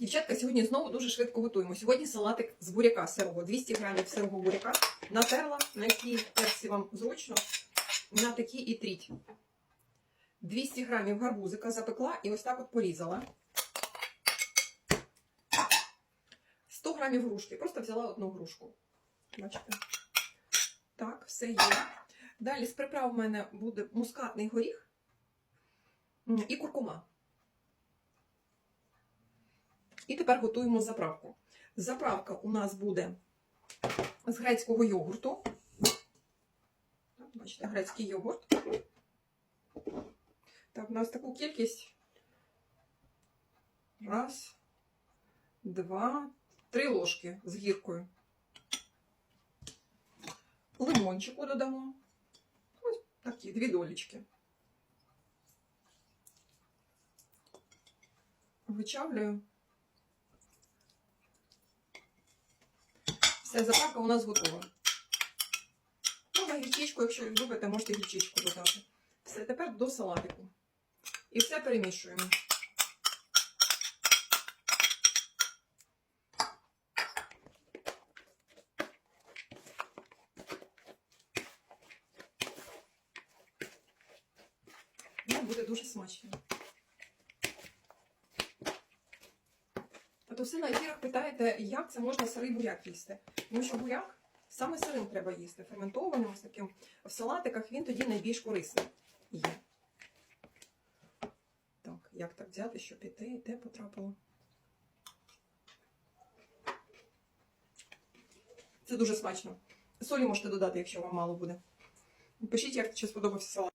Дівчатка, сьогодні знову дуже швидко готуємо. Сьогодні салатик з буряка сирого. 200 грамів сирого буряка натерла, на якій персі вам зручно, на такі і тріть. 200 грамів гарбузика запекла і ось так от порізала. 100 грамів грушки. Просто взяла одну грушку. Бачите? Так, все є. Далі з приправ в мене буде мускатний горіх і куркума. І тепер готуємо заправку. Заправка у нас буде з грецького йогурту. Бачите, грецький йогурт. Так, у нас таку кількість. Раз, два, три ложки з гіркою. Лимончику додамо. Ось такі дві долічки. Вичавлюю. Все, заправка у нас готова. Можна гірчичку, якщо любите, можете гірчичку додати. Все, тепер до салатику. І все перемішуємо. Ну, буде дуже смачно. То все на ефірах питаєте, як це можна сирий буряк їсти. Тому що буряк саме сирим треба їсти, ферментованим, ось таким в салатиках він тоді найбільш корисний є. Так, як так взяти, щоб і те потрапило. Це дуже смачно. Солі можете додати, якщо вам мало буде. Пишіть, як чи сподобався салат.